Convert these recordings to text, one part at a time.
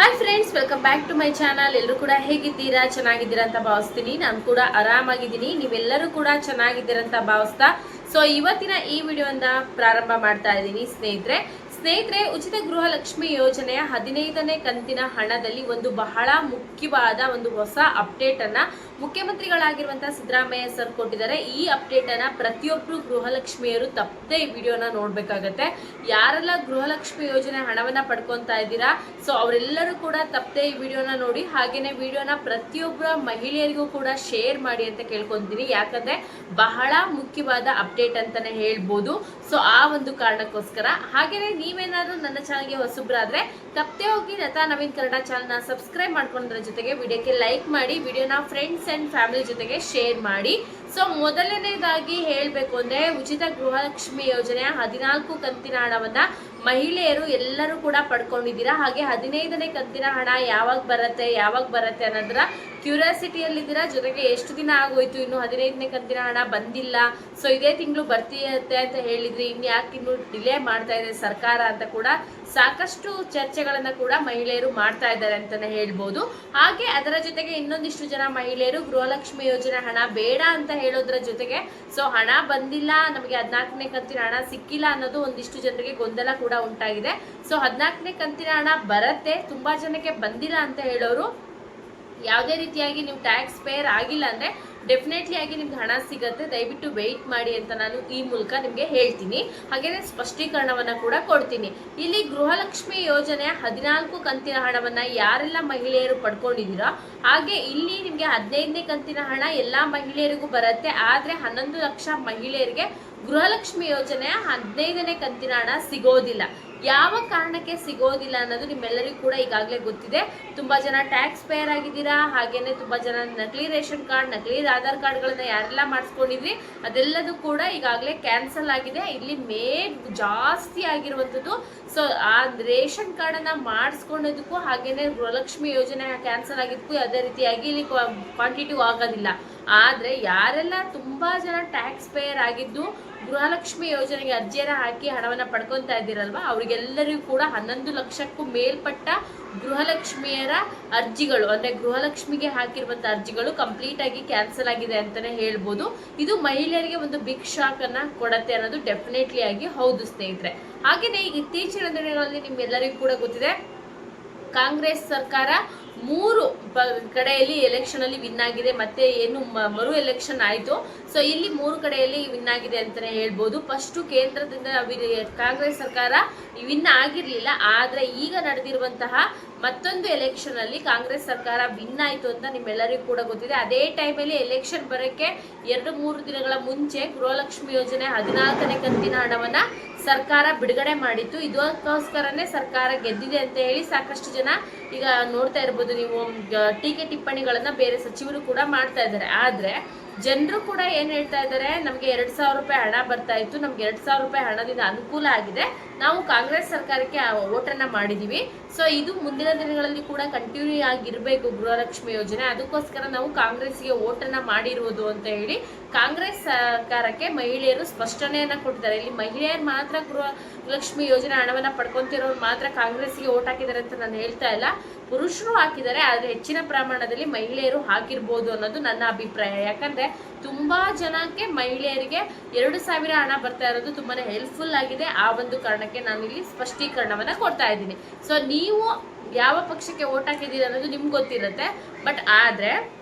Hi friends welcome back to my channel ಎಲ್ಲರೂ ಕೂಡ ಹೇಗಿದ್ದೀರಾ? ಚೆನ್ನಾಗಿದ್ದೀರಾ ಅಂತ ಭಾವಿಸ್ತೀನಿ. ನಾನು ಕೂಡ ಆರಾಮಾಗಿದ್ದೀನಿ. ನೀವೆಲ್ಲರೂ ಕೂಡ ಚೆನ್ನಾಗಿದ್ದೀರಾ ಅಂತ ಭಾವಿಸ್ತಾ. ಸೊ ಇವತ್ತಿನ ಈ ವಿಡಿಯೋನ ಪ್ರಾರಂಭ ಮಾಡ್ತಾ ಇದ್ದೀನಿ ಸ್ನೇಹಿತರೆ. ಸ್ನೇಹಿತರೆ, ಉಚಿತ ಗೃಹ ಲಕ್ಷ್ಮಿ ಯೋಜನೆಯ ಹದಿನೈದನೇ ಕಂತಿನ ಹಣದಲ್ಲಿ ಒಂದು ಬಹಳ ಮುಖ್ಯವಾದ ಒಂದು ಹೊಸ ಅಪ್ಡೇಟ್ ಅನ್ನ ಮುಖ್ಯಮಂತ್ರಿಗಳಾಗಿರುವಂತಹ ಸಿದ್ದರಾಮಯ್ಯ ಸರ್ ಕೊಟ್ಟಿದ್ದಾರೆ. ಈ ಅಪ್ಡೇಟ್ ಅನ್ನ ಪ್ರತಿಯೊಬ್ಬರು ಗೃಹಲಕ್ಷ್ಮಿಯರು ತಪ್ಪದೇ ಈ ವಿಡಿಯೋನ ನೋಡ್ಬೇಕಾಗತ್ತೆ. ಯಾರೆಲ್ಲ ಗೃಹಲಕ್ಷ್ಮಿ ಯೋಜನೆ ಹಣವನ್ನ ಪಡ್ಕೊತಾ ಇದ್ದೀರಾ, ಸೊ ಅವರೆಲ್ಲರೂ ಕೂಡ ತಪ್ಪದೆ ಈ ವಿಡಿಯೋನ ನೋಡಿ, ಹಾಗೇನೆ ವಿಡಿಯೋನ ಪ್ರತಿಯೊಬ್ಬರ ಮಹಿಳೆಯರಿಗೂ ಕೂಡ ಶೇರ್ ಮಾಡಿ ಅಂತ ಕೇಳ್ಕೊಂತೀನಿ. ಯಾಕಂದ್ರೆ ಬಹಳ ಮುಖ್ಯವಾದ ಅಪ್ಡೇಟ್ ಅಂತಾನೆ ಹೇಳ್ಬೋದು. ಸೊ ಆ ಒಂದು ಕಾರಣಕ್ಕೋಸ್ಕರ ಹಾಗೇನೆ ನೀವೇನಾದ್ರೂ ನನ್ನ ಚಾನಲ್ಗೆ ಹೊಸಬ್ರಾದ್ರೆ ತಪ್ಪದೆ ಹೋಗಿ ಲತಾ ನವೀನ್ ಕನ್ನಡ ಚಾನಲ್ನ ಸಬ್ಸ್ಕ್ರೈಬ್ ಮಾಡ್ಕೊಂಡ್ರ ಜೊತೆಗೆ ವಿಡಿಯೋಕ್ಕೆ ಲೈಕ್ ಮಾಡಿ, ವಿಡಿಯೋನ ಫ್ರೆಂಡ್ಸ್ ಅಂಡ್ ಫ್ಯಾಮಿಲಿ ಜೊತೆಗೆ ಶೇರ್ ಮಾಡಿ. ಸೊ ಮೊದಲನೇದಾಗಿ ಹೇಳಬೇಕು ಅಂದರೆ ಉಚಿತ ಗೃಹಲಕ್ಷ್ಮಿ ಯೋಜನೆಯ ಹದಿನಾಲ್ಕು ಕಂತಿನ ಹಣವನ್ನು ಮಹಿಳೆಯರು ಎಲ್ಲರೂ ಕೂಡ ಪಡ್ಕೊಂಡಿದ್ದೀರಾ? ಹಾಗೆ ಹದಿನೈದನೇ ಕಂತಿನ ಹಣ ಯಾವಾಗ ಬರುತ್ತೆ ಯಾವಾಗ ಬರುತ್ತೆ ಅನ್ನೋದ್ರ ಕ್ಯೂರಿಯಾಸಿಟಿಯಲ್ಲಿದ್ದೀರಾ ಜೊತೆಗೆ ಎಷ್ಟು ದಿನ ಆಗೋಯ್ತು, ಇನ್ನು ಹದಿನೈದನೇ ಕಂತಿನ ಹಣ ಬಂದಿಲ್ಲ ಸೊ ಇದೇ ತಿಂಗಳು ಬರ್ತೀಯತ್ತೆ ಅಂತ ಹೇಳಿದ್ರಿ ಇನ್ನು ಯಾಕೆ ಇನ್ನು ಡಿಲೇ ಮಾಡ್ತಾ ಇದೆ ಸರ್ಕಾರ ಅಂತ ಕೂಡ ಸಾಕಷ್ಟು ಚರ್ಚೆಗಳನ್ನು ಕೂಡ ಮಹಿಳೆಯರು ಮಾಡ್ತಾ ಇದ್ದಾರೆ ಅಂತಾನೆ ಹೇಳ್ಬೋದು. ಹಾಗೆ ಅದರ ಜೊತೆಗೆ ಇನ್ನೊಂದಿಷ್ಟು ಜನ ಮಹಿಳೆಯರು ಗೃಹಲಕ್ಷ್ಮಿ ಯೋಜನೆ ಹಣ ಬೇಡ ಅಂತ ಹೇಳೋದ್ರ ಜೊತೆಗೆ, ಸೊ ಹಣ ಬಂದಿಲ್ಲ, ನಮಗೆ ಹದಿನಾಲ್ಕನೇ ಕಂತಿನ ಹಣ ಸಿಕ್ಕಿಲ್ಲ ಅನ್ನೋದು ಒಂದಿಷ್ಟು ಜನರಿಗೆ ಗೊಂದಲ ಕೂಡ ಉಂಟಾಗಿದೆ. ಸೊ ಹದಿನಾಲ್ಕನೇ ಕಂತಿನ ಹಣ ಬರತ್ತೆ, ತುಂಬಾ ಜನಕ್ಕೆ ಬಂದಿಲ್ಲ ಅಂತ ಹೇಳೋರು ಯಾವುದೇ ರೀತಿಯಾಗಿ ನೀವು ಟ್ಯಾಕ್ಸ್ ಪೇಯರ್ ಆಗಿಲ್ಲ ಅಂದ್ರೆ ಡೆಫಿನೆಟ್ಲಿ ಆಗಿ ನಿಮ್ಗೆ ಹಣ ಸಿಗತ್ತೆ, ದಯವಿಟ್ಟು ವೆಯ್ಟ್ ಮಾಡಿ ಅಂತ ನಾನು ಈ ಮೂಲಕ ನಿಮಗೆ ಹೇಳ್ತೀನಿ. ಹಾಗೆಯೇ ಸ್ಪಷ್ಟೀಕರಣವನ್ನ ಕೂಡ ಕೊಡ್ತೀನಿ. ಇಲ್ಲಿ ಗೃಹಲಕ್ಷ್ಮಿ ಯೋಜನೆ ಹದಿನಾಲ್ಕು ಕಂತಿನ ಹಣವನ್ನ ಯಾರೆಲ್ಲ ಮಹಿಳೆಯರು ಪಡ್ಕೊಂಡಿದ್ದೀರಾ, ಹಾಗೆ ಇಲ್ಲಿ ನಿಮಗೆ ಹದಿನೈದನೇ ಕಂತಿನ ಹಣ ಎಲ್ಲಾ ಮಹಿಳೆಯರಿಗೂ ಬರುತ್ತೆ, ಆದರೆ ಹನ್ನೊಂದು ಲಕ್ಷ ಮಹಿಳೆಯರಿಗೆ ಗೃಹಲಕ್ಷ್ಮಿ ಯೋಜನೆ ಹದಿನೈದನೇ ಕಂತಿನ ಹಣ ಸಿಗೋದಿಲ್ಲ. ಯಾವ ಕಾರಣಕ್ಕೆ ಸಿಗೋದಿಲ್ಲ ಅನ್ನೋದು ನಿಮ್ಮೆಲ್ಲರಿಗೂ ಕೂಡ ಈಗಾಗಲೇ ಗೊತ್ತಿದೆ. ತುಂಬ ಜನ ಟ್ಯಾಕ್ಸ್ ಪೇಯರ್ ಆಗಿದ್ದೀರಾ, ಹಾಗೇನೆ ತುಂಬ ಜನ ನಕಲಿ ರೇಷನ್ ಕಾರ್ಡ್, ನಕಲಿ ಆಧಾರ್ ಕಾರ್ಡ್ಗಳನ್ನ ಯಾರೆಲ್ಲ ಮಾಡಿಸ್ಕೊಂಡಿದ್ರಿ, ಅದೆಲ್ಲದೂ ಕೂಡ ಈಗಾಗಲೇ ಕ್ಯಾನ್ಸಲ್ ಆಗಿದೆ. ಇಲ್ಲಿ ಮೇ ಜಾಸ್ತಿ ಆಗಿರುವಂಥದ್ದು ಸೊ ಆ ರೇಷನ್ ಕಾರ್ಡನ್ನು ಮಾಡಿಸ್ಕೊಂಡಿದ್ದಕ್ಕೂ ಹಾಗೇನೆ ಗೃಹಲಕ್ಷ್ಮಿ ಯೋಜನೆ ಕ್ಯಾನ್ಸಲ್ ಆಗಿದ್ದಕ್ಕೂ ಯಾವುದೇ ರೀತಿಯಾಗಿ ಇಲ್ಲಿ ಕ್ವಾಂಟಿಟಿ ಆಗೋದಿಲ್ಲ. ಆದ್ರೆ ಯಾರೆಲ್ಲ ತುಂಬಾ ಜನ ಟ್ಯಾಕ್ಸ್ ಪೇಯರ್ ಆಗಿದ್ದು ಗೃಹಲಕ್ಷ್ಮಿ ಯೋಜನೆಗೆ ಅರ್ಜಿಯನ್ನು ಹಾಕಿ ಹಣವನ್ನ ಪಡ್ಕೊತಾ ಇದ್ದೀರಲ್ವಾ? ಅವರಿಗೆಲ್ಲರಿಗೂ ಕೂಡ ಹನ್ನೊಂದು ಲಕ್ಷಕ್ಕೂ ಮೇಲ್ಪಟ್ಟ ಗೃಹಲಕ್ಷ್ಮಿಯರ ಅರ್ಜಿಗಳು, ಅಂದ್ರೆ ಗೃಹಲಕ್ಷ್ಮಿಗೆ ಹಾಕಿರುವಂಥ ಅರ್ಜಿಗಳು ಕಂಪ್ಲೀಟ್ ಆಗಿ ಕ್ಯಾನ್ಸಲ್ ಆಗಿದೆ ಅಂತಾನೆ ಹೇಳ್ಬೋದು. ಇದು ಮಹಿಳೆಯರಿಗೆ ಒಂದು ಬಿಗ್ ಶಾಕ್ ಅನ್ನ ಕೊಡತ್ತೆ ಅನ್ನೋದು ಡೆಫಿನೆಟ್ಲಿ ಆಗಿ ಹೌದು ಸ್ನೇಹಿತರೆ. ಹಾಗೆಯೇ ಇತ್ತೀಚಿನ ದಿನಗಳಲ್ಲಿ ನಿಮ್ಮೆಲ್ಲರಿಗೂ ಕೂಡ ಗೊತ್ತಿದೆ ಕಾಂಗ್ರೆಸ್ ಸರ್ಕಾರ ಮೂರು ಕಡೆಯಲ್ಲಿ ಎಲೆಕ್ಷನ್ ಅಲ್ಲಿ ವಿನ್ ಆಗಿದೆ, ಮತ್ತೆ ಏನು ಮರು ಎಲೆಕ್ಷನ್ ಆಯಿತು. ಸೊ ಇಲ್ಲಿ ಮೂರು ಕಡೆಯಲ್ಲಿ ವಿನ್ ಆಗಿದೆ ಅಂತಲೇ ಹೇಳ್ಬೋದು. ಫಸ್ಟು ಕೇಂದ್ರದಿಂದ ಕಾಂಗ್ರೆಸ್ ಸರ್ಕಾರ ವಿನ್ ಆಗಿರಲಿಲ್ಲ. ಆದರೆ ಈಗ ನಡೆದಿರುವಂತಹ ಮತ್ತೊಂದು ಎಲೆಕ್ಷನ್ ಅಲ್ಲಿ ಕಾಂಗ್ರೆಸ್ ಸರ್ಕಾರ ವಿನ್ ಆಯ್ತು ಅಂತ ನಿಮ್ಮೆಲ್ಲರಿಗೂ ಕೂಡ ಗೊತ್ತಿದೆ. ಅದೇ ಟೈಮಲ್ಲಿ ಎಲೆಕ್ಷನ್ ಬರೋಕ್ಕೆ ಎರಡು ಮೂರು ದಿನಗಳ ಮುಂಚೆ ಗೃಹಲಕ್ಷ್ಮಿ ಯೋಜನೆ ಹದಿನಾಲ್ಕನೇ ಕಂತಿನ ಹಣವನ್ನ ಸರ್ಕಾರ ಬಿಡುಗಡೆ ಮಾಡಿತ್ತು. ಇದಕ್ಕೋಸ್ಕರನೇ ಸರ್ಕಾರ ಗೆದ್ದಿದೆ ಅಂತ ಹೇಳಿ ಸಾಕಷ್ಟು ಜನ ಈಗ ನೋಡ್ತಾ ಇರ್ಬೋದು ನೀವು ಟೀಕೆ ಟಿಪ್ಪಣಿಗಳನ್ನ ಬೇರೆ ಸಚಿವರು ಕೂಡ ಮಾಡ್ತಾ ಇದ್ದಾರೆ. ಆದ್ರೆ ಜನರು ಕೂಡ ಏನ್ ಹೇಳ್ತಾ ಇದ್ದಾರೆ, ನಮಗೆ ಎರಡ್ ಸಾವಿರ ರೂಪಾಯಿ ಹಣ ಬರ್ತಾ ಇತ್ತು. ನಮ್ಗೆ ಎರಡ್ ಸಾವಿರ ರೂಪಾಯಿ ಹಣದಿಂದ ಅನುಕೂಲ ಆಗಿದೆ. ನಾವು ಕಾಂಗ್ರೆಸ್ ಸರ್ಕಾರಕ್ಕೆ ಓಟನ್ನ ಮಾಡಿದೀವಿ. ಸೊ ಇದು ಮುಂದಿನ ದಿನಗಳಲ್ಲಿ ಕೂಡ ಕಂಟಿನ್ಯೂ ಆಗಿರಬೇಕು ಗೃಹಲಕ್ಷ್ಮಿ ಯೋಜನೆ. ಅದಕ್ಕೋಸ್ಕರ ನಾವು ಕಾಂಗ್ರೆಸ್ಗೆ ಓಟನ್ನ ಮಾಡಿರುವುದು ಅಂತ ಹೇಳಿ ಕಾಂಗ್ರೆಸ್ ಸರ್ಕಾರಕ್ಕೆ ಮಹಿಳೆಯರು ಸ್ಪಷ್ಟನೆಯನ್ನು ಕೊಟ್ಟಿದ್ದಾರೆ. ಇಲ್ಲಿ ಮಹಿಳೆಯರು ಮಾತ್ರ ಗೃಹಲಕ್ಷ್ಮಿ ಯೋಜನೆ ಹಣವನ್ನ ಪಡ್ಕೊಂತಿರೋರು ಮಾತ್ರ ಕಾಂಗ್ರೆಸ್ಗೆ ಓಟ್ ಹಾಕಿದ್ದಾರೆ ಅಂತ ನಾನು ಹೇಳ್ತಾ ಇಲ್ಲ. ಪುರುಷರು ಹಾಕಿದ್ದಾರೆ, ಆದ್ರೆ ಹೆಚ್ಚಿನ ಪ್ರಮಾಣದಲ್ಲಿ ಮಹಿಳೆಯರು ಹಾಕಿರ್ಬೋದು ಅನ್ನೋದು ನನ್ನ ಅಭಿಪ್ರಾಯ. ಯಾಕಂದ್ರೆ ತುಂಬಾ ಜನಕ್ಕೆ ಮಹಿಳೆಯರಿಗೆ ಎರಡು ಸಾವಿರ ಹಣ ಬರ್ತಾ ಇರೋದು ತುಂಬಾನೇ ಹೆಲ್ಪ್ಫುಲ್ ಆಗಿದೆ ಆ ಒಂದು ಕಾರಣಕ್ಕೆ. ನಾನು ಇಲ್ಲಿ ಸ್ಪಷ್ಟೀಕರಣವನ್ನ ಕೊಡ್ತಾ ಇದ್ದೀನಿ. ಸೊ ನೀವು ಯಾವ ಪಕ್ಷಕ್ಕೆ ಓಟ್ ಹಾಕಿದ್ದೀರಿ ಅನ್ನೋದು ನಿಮ್ಗೆ ಗೊತ್ತಿರುತ್ತೆ ಬಟ್ ಆದ್ರೆ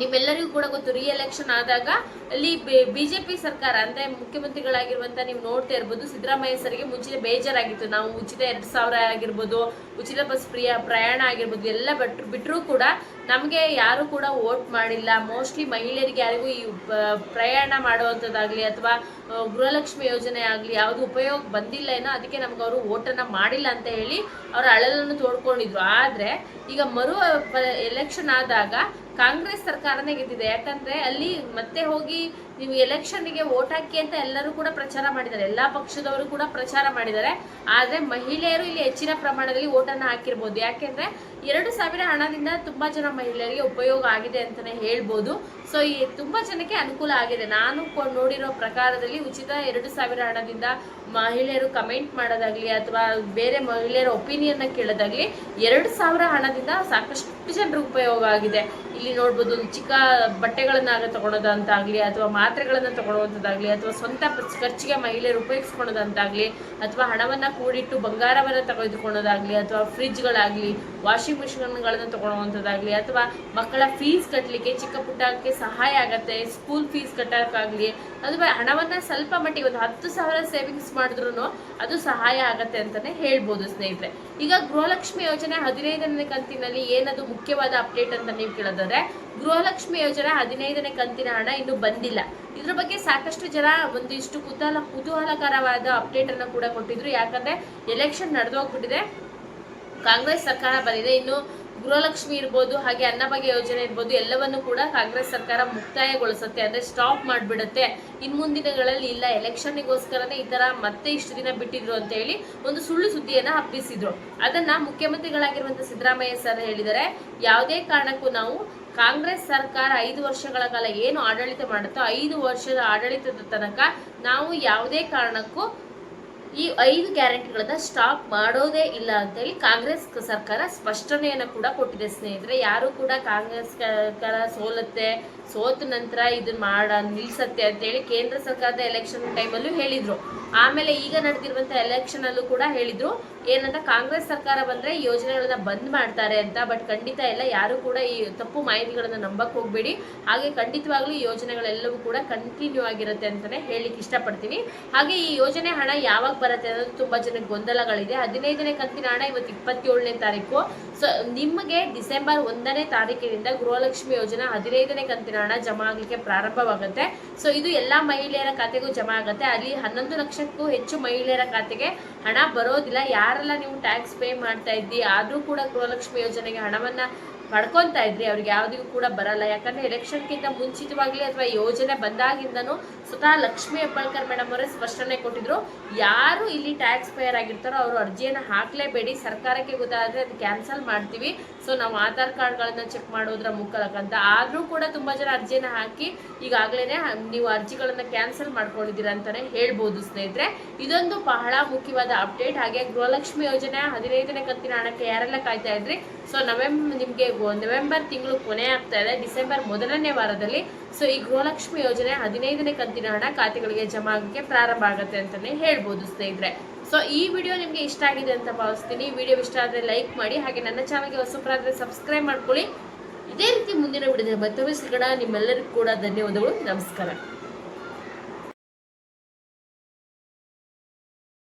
ನಿಮ್ಮೆಲ್ಲರಿಗೂ ಕೂಡ ಗೊತ್ತು ರೀ ಎಲೆಕ್ಷನ್ ಆದಾಗ ಅಲ್ಲಿ ಬಿಜೆಪಿ ಸರ್ಕಾರ, ಅಂದ್ರೆ ಮುಖ್ಯಮಂತ್ರಿಗಳಾಗಿರುವಂತ ನೀವು ನೋಡ್ತಾ ಇರ್ಬೋದು, ಸಿದ್ದರಾಮಯ್ಯ ಸರ್ಗೆ ಮುಂಚಿತ ಬೇಜಾರಾಗಿತ್ತು. ನಾವು ಉಚಿತ ಎರಡು ಸಾವಿರ ಆಗಿರ್ಬೋದು, ಉಚಿತ ಬಸ್ ಪ್ರಿಯ ಪ್ರಯಾಣ ಆಗಿರ್ಬೋದು, ಎಲ್ಲ ಬಿಟ್ರು ಬಿಟ್ಟರೂ ಕೂಡ ನಮಗೆ ಯಾರು ಕೂಡ ವೋಟ್ ಮಾಡಿಲ್ಲ. ಮೋಸ್ಟ್ಲಿ ಮಹಿಳೆಯರಿಗೆ ಯಾರಿಗೂ ಈ ಪ್ರಯಾಣ ಮಾಡುವಂಥದ್ದಾಗಲಿ ಅಥವಾ ಗೃಹಲಕ್ಷ್ಮಿ ಯೋಜನೆ ಆಗಲಿ ಯಾವುದು ಉಪಯೋಗ ಬಂದಿಲ್ಲ ಏನೋ ಅದಕ್ಕೆ ನಮ್ಗೆ ಅವರು ವೋಟನ್ನು ಮಾಡಿಲ್ಲ ಅಂತ ಹೇಳಿ ಅವರ ಅಳಲನ್ನು ತೋಡ್ಕೊಂಡಿದ್ರು. ಆದ್ರೆ ಈಗ ಮರು ಎಲೆಕ್ಷನ್ ಆದಾಗ ಕಾಂಗ್ರೆಸ್ ಸರ್ಕಾರನೇ ಗೆದ್ದಿದೆ. ಯಾಕಂದ್ರೆ ಅಲ್ಲಿ ಮತ್ತೆ ಹೋಗಿ ನೀವು ಎಲೆಕ್ಷನ್ಗೆ ವೋಟ್ ಹಾಕಿ ಅಂತ ಎಲ್ಲರೂ ಕೂಡ ಪ್ರಚಾರ ಮಾಡಿದ್ದಾರೆ. ಎಲ್ಲಾ ಪಕ್ಷದವರು ಕೂಡ ಪ್ರಚಾರ ಮಾಡಿದ್ದಾರೆ. ಆದ್ರೆ ಮಹಿಳೆಯರು ಇಲ್ಲಿ ಹೆಚ್ಚಿನ ಪ್ರಮಾಣದಲ್ಲಿ ವೋಟನ್ನು ಹಾಕಿರ್ಬೋದು. ಯಾಕೆಂದ್ರೆ ಎರಡು ಸಾವಿರ ಹಣದಿಂದ ತುಂಬಾ ಜನ ಮಹಿಳೆಯರಿಗೆ ಉಪಯೋಗ ಆಗಿದೆ ಅಂತಾನೆ ಹೇಳ್ಬೋದು. ಸೊ ಈ ತುಂಬಾ ಜನಕ್ಕೆ ಅನುಕೂಲ ಆಗಿದೆ. ನಾನು ನೋಡಿರೋ ಪ್ರಕಾರದಲ್ಲಿ ಉಚಿತ ಎರಡು ಸಾವಿರ ಹಣದಿಂದ ಮಹಿಳೆಯರು ಕಮೆಂಟ್ ಮಾಡೋದಾಗ್ಲಿ ಅಥವಾ ಬೇರೆ ಮಹಿಳೆಯರ ಒಪಿನಿಯನ್ ಕೇಳೋದಾಗ್ಲಿ ಎರಡು ಸಾವಿರ ಹಣದಿಂದ ಸಾಕಷ್ಟು ಜನರು ಉಪಯೋಗ ಆಗಿದೆ. ಇಲ್ಲಿ ನೋಡ್ಬೋದು ಚಿಕ್ಕ ಬಟ್ಟೆಗಳನ್ನಾಗ ತಗೊಳೋದಂತಾಗ್ಲಿ ಅಥವಾ ಮಾತ್ರೆಗಳನ್ನು ತಗೊಳ್ಳೋದಾಗ್ಲಿ ಅಥವಾ ಸ್ವಂತ ಖರ್ಚ್- ಖರ್ಚಿಗೆ ಮಹಿಳೆಯರು ಉಪಯೋಗಿಸ್ಕೊಳೋದಂತಾಗಲಿ ಅಥವಾ ಹಣವನ್ನ ಕೂಡಿಟ್ಟು ಬಂಗಾರವನ್ನು ತೆಗೆದುಕೊಳ್ಳೋದಾಗಲಿ ಅಥವಾ ಫ್ರಿಜ್ಗಳಾಗ್ಲಿ ವಾಷಿಂಗ್ ಮಿಷಿನ್ಗಳನ್ನ ತೊಗೊಳ್ಳುವಂಥದ್ದಾಗಲಿ ಅಥವಾ ಮಕ್ಕಳ ಫೀಸ್ ಕಟ್ಟಲಿಕ್ಕೆ ಚಿಕ್ಕ ಪುಟ್ಟಕ್ಕೆ ಸಹಾಯ ಆಗತ್ತೆ ಸ್ಕೂಲ್ ಫೀಸ್ ಕಟ್ಟೋಕ್ಕಾಗ್ಲಿ, ಅಥವಾ ಹಣವನ್ನ ಸ್ವಲ್ಪ ಮಟ್ಟಿಗೆ ಒಂದು ಹತ್ತು ಸಾವಿರ ಸೇವಿಂಗ್ಸ್ ಮಾಡಿದ್ರು ಅದು ಸಹಾಯ ಆಗತ್ತೆ ಅಂತಾನೆ ಹೇಳ್ಬೋದು ಸ್ನೇಹಿತರೆ. ಈಗ ಗೃಹಲಕ್ಷ್ಮಿ ಯೋಜನೆ ಹದಿನೈದನೇ ಕಂತಿನಲ್ಲಿ ಏನದು ಮುಖ್ಯವಾದ ಅಪ್ಡೇಟ್ ಅಂತ ನೀವು ಕೇಳೋದಾದ್ರೆ ಗೃಹಲಕ್ಷ್ಮಿ ಯೋಜನೆ ಹದಿನೈದನೇ ಕಂತಿನ ಹಣ ಇನ್ನು ಬಂದಿಲ್ಲ. ಇದ್ರ ಬಗ್ಗೆ ಸಾಕಷ್ಟು ಜನ ಒಂದಿಷ್ಟು ಕುತೂಹಲ ಕುತೂಹಲಕರವಾದ ಅಪ್ಡೇಟ್ ಅನ್ನು ಕೂಡ ಕೊಟ್ಟಿದ್ರು. ಯಾಕಂದ್ರೆ ಎಲೆಕ್ಷನ್ ನಡೆದೋಗ್ಬಿಟ್ಟಿದೆ. ಕಾಂಗ್ರೆಸ್ ಸರ್ಕಾರ ಬಂದಿದೆ. ಇನ್ನು ಗೃಹಲಕ್ಷ್ಮಿ ಇರ್ಬೋದು, ಹಾಗೆ ಅನ್ನಭಾಗ್ಯ ಯೋಜನೆ ಇರ್ಬೋದು, ಎಲ್ಲವನ್ನು ಕೂಡ ಕಾಂಗ್ರೆಸ್ ಸರ್ಕಾರ ಮುಕ್ತಾಯಗೊಳಿಸುತ್ತೆ. ಅಂದರೆ ಸ್ಟಾಪ್ ಮಾಡಿಬಿಡುತ್ತೆ. ಇನ್ನು ಮುಂದಿನಗಳಲ್ಲಿ ಇಲ್ಲ ಎಲೆಕ್ಷನ್ಗೋಸ್ಕರನೇ ಈ ಥರ ಮತ್ತೆ ಇಷ್ಟು ದಿನ ಬಿಟ್ಟಿದ್ರು ಅಂತ ಹೇಳಿ ಒಂದು ಸುಳ್ಳು ಸುದ್ದಿಯನ್ನು ಹಬ್ಬಿಸಿದ್ರು. ಅದನ್ನ ಮುಖ್ಯಮಂತ್ರಿಗಳಾಗಿರುವಂಥ ಸಿದ್ದರಾಮಯ್ಯ ಸರ್ ಹೇಳಿದರೆ ಯಾವುದೇ ಕಾರಣಕ್ಕೂ ನಾವು ಕಾಂಗ್ರೆಸ್ ಸರ್ಕಾರ ಐದು ವರ್ಷಗಳ ಕಾಲ ಏನು ಆಡಳಿತ ಮಾಡುತ್ತೋ, ಐದು ವರ್ಷದ ಆಡಳಿತದ ತನಕ ನಾವು ಯಾವುದೇ ಕಾರಣಕ್ಕೂ ಈ ಐದು ಗ್ಯಾರಂಟಿಗಳನ್ನ ಸ್ಟಾಪ್ ಮಾಡೋದೇ ಇಲ್ಲ ಅಂತೇಳಿ ಕಾಂಗ್ರೆಸ್ ಸರ್ಕಾರ ಸ್ಪಷ್ಟನೆಯನ್ನು ಕೂಡ ಕೊಟ್ಟಿದೆ ಸ್ನೇಹಿತರೆ. ಯಾರು ಕೂಡ ಕಾಂಗ್ರೆಸ್ ಸರ್ಕಾರ ಸೋಲತ್ತೆ, ಸೋತ ನಂತರ ಇದನ್ನ ಮಾಡ, ನಿಲ್ಸತ್ತೆ ಅಂತೇಳಿ ಕೇಂದ್ರ ಸರ್ಕಾರದ ಎಲೆಕ್ಷನ್ ಟೈಮಲ್ಲೂ ಹೇಳಿದ್ರು. ಆಮೇಲೆ ಈಗ ನಡೆದಿರುವಂತ ಎಲೆಕ್ಷನ್ ಅಲ್ಲೂ ಕೂಡ ಹೇಳಿದ್ರು. ಏನಂತ ಕಾಂಗ್ರೆಸ್ ಸರ್ಕಾರ ಬಂದ್ರೆ ಯೋಜನೆಗಳನ್ನ ಬಂದ್ ಮಾಡ್ತಾರೆ ಅಂತ ಬಟ್ ಖಂಡಿತ ಇಲ್ಲ, ಯಾರು ಕೂಡ ಈ ತಪ್ಪು ಮಾಹಿತಿಗಳನ್ನ ನಂಬಕ್ ಹೋಗ್ಬೇಡಿ. ಹಾಗೆ ಖಂಡಿತವಾಗ್ಲೂ ಯೋಜನೆಗಳೆಲ್ಲವೂ ಕೂಡ ಕಂಟಿನ್ಯೂ ಆಗಿರುತ್ತೆ ಅಂತಾನೆ ಹೇಳಿಕ್ ಇಷ್ಟಪಡ್ತೀನಿ. ಹಾಗೆ ಈ ಯೋಜನೆ ಹಣ ಯಾವಾಗ ಬರುತ್ತೆ ಅನ್ನೋದು ತುಂಬಾ ಜನಕ್ಕೆ ಗೊಂದಲಗಳಿದೆ. ಹದಿನೈದನೇ ಕಂತಿನ ಹಣ ಇವತ್ತು ಇಪ್ಪತ್ತೇಳನೇ ತಾರೀಕು. ಸೊ ನಿಮಗೆ ಡಿಸೆಂಬರ್ ಒಂದನೇ ತಾರೀಕಿನಿಂದ ಗೃಹಲಕ್ಷ್ಮಿ ಯೋಜನೆ ಹದಿನೈದನೇ ಕಂತಿನ ಹಣ ಜಮಾ ಆಗಲಿಕ್ಕೆ ಪ್ರಾರಂಭವಾಗುತ್ತೆ. ಸೊ ಇದು ಎಲ್ಲಾ ಮಹಿಳೆಯರ ಖಾತೆಗೂ ಜಮಾ ಆಗುತ್ತೆ. ಅಲ್ಲಿ ಹನ್ನೊಂದು ಲಕ್ಷಕ್ಕೂ ಹೆಚ್ಚು ಮಹಿಳೆಯರ ಖಾತೆಗೆ ಹಣ ಬರೋದಿಲ್ಲ. ಯಾರೆಲ್ಲ ನೀವು ಟ್ಯಾಕ್ಸ್ ಪೇ ಮಾಡ್ತಾ ಇದ್ದೀ, ಆದ್ರೂ ಕೂಡ ಗೃಹಲಕ್ಷ್ಮಿ ಯೋಜನೆಗೆ ಹಣವನ್ನ ಪಡ್ಕೊಂತಾ ಇದ್ರಿ, ಅವ್ರಿಗೆ ಯಾವುದಿಗೂ ಕೂಡ ಬರಲ್ಲ. ಯಾಕಂದ್ರೆ ಎಲೆಕ್ಷನ್ಗಿಂತ ಮುಂಚಿತವಾಗ್ಲಿ ಅಥವಾ ಯೋಜನೆ ಬಂದಾಗಿಂದನೂ ಸ್ವತಃ ಲಕ್ಷ್ಮಿ ಹೆಬ್ಬಾಳ್ಕರ್ ಮೇಡಮ್ ಅವರೇ ಸ್ಪಷ್ಟನೆ ಕೊಟ್ಟಿದ್ರು. ಯಾರು ಇಲ್ಲಿ ಟ್ಯಾಕ್ಸ್ ಪೇಯರ್ ಆಗಿರ್ತಾರೋ ಅವರು ಅರ್ಜಿಯನ್ನು ಹಾಕ್ಲೇಬೇಡಿ, ಸರ್ಕಾರಕ್ಕೆ ಗೊತ್ತಾದ್ರೆ ಅದು ಕ್ಯಾನ್ಸಲ್ ಮಾಡ್ತೀವಿ. ಸೊ ನಾವು ಆಧಾರ್ ಕಾರ್ಡ್ಗಳನ್ನ ಚೆಕ್ ಮಾಡೋದ್ರ ಮೂಲಕ ಅಂತ ಆದ್ರೂ ಕೂಡ ತುಂಬಾ ಜನ ಅರ್ಜಿಯನ್ನು ಹಾಕಿ ಈಗಾಗಲೇ ನೀವು ಅರ್ಜಿಗಳನ್ನ ಕ್ಯಾನ್ಸಲ್ ಮಾಡ್ಕೊಂಡಿದ್ದೀರಾ ಅಂತಾನೆ ಹೇಳ್ಬೋದು ಸ್ನೇಹಿತರೆ. ಇದೊಂದು ಬಹಳ ಮುಖ್ಯವಾದ ಅಪ್ಡೇಟ್ ಹಾಗೆ ಗೃಹಲಕ್ಷ್ಮಿ ಯೋಜನೆ ಹದಿನೈದನೇ ಕಂತಿನ ಹಣಕ್ಕೆ ಯಾರೆಲ್ಲ ಕಾಯ್ತಾ ಇದ್ರಿ? ಸೊ ನವೆಂಬರ್ ನಿಮಗೆ ನವೆಂಬರ್ ತಿಂಗಳು ಕೊನೆ ಆಗ್ತಾ ಇದೆ. ಡಿಸೆಂಬರ್ ಮೊದಲನೇ ವಾರದಲ್ಲಿ. ಸೊ ಈ ಗೃಹಲಕ್ಷ್ಮಿ ಯೋಜನೆ ಹದಿನೈದನೇ ಕಂತಿನ ಹಣ ಖಾತೆಗಳಿಗೆ ಜಮಾ ಆಗಕ್ಕೆ ಪ್ರಾರಂಭ ಆಗುತ್ತೆ ಅಂತಲೇ ಹೇಳ್ಬೋದು ಸ್ನೇಹಿತರೆ. ಸೊ ಈ ವಿಡಿಯೋ ನಿಮಗೆ ಇಷ್ಟ ಆಗಿದೆ ಅಂತ ಭಾವಿಸ್ತೀನಿ. ವಿಡಿಯೋ ಇಷ್ಟ ಆದರೆ ಲೈಕ್ ಮಾಡಿ, ಹಾಗೆ ನನ್ನ ಚಾನಲ್ಗೆ ಹೊಸಬರಾದರೆ ಸಬ್ಸ್ಕ್ರೈಬ್ ಮಾಡ್ಕೊಳ್ಳಿ. ಇದೇ ರೀತಿ ಮುಂದಿನ ವಿಡಿಯೋ ಮತ್ತೊಮ್ಮೆ ಸಿಗೋಣ. ನಿಮ್ಮೆಲ್ಲರಿಗೂ ಕೂಡ ಧನ್ಯವಾದಗಳು. ನಮಸ್ಕಾರ.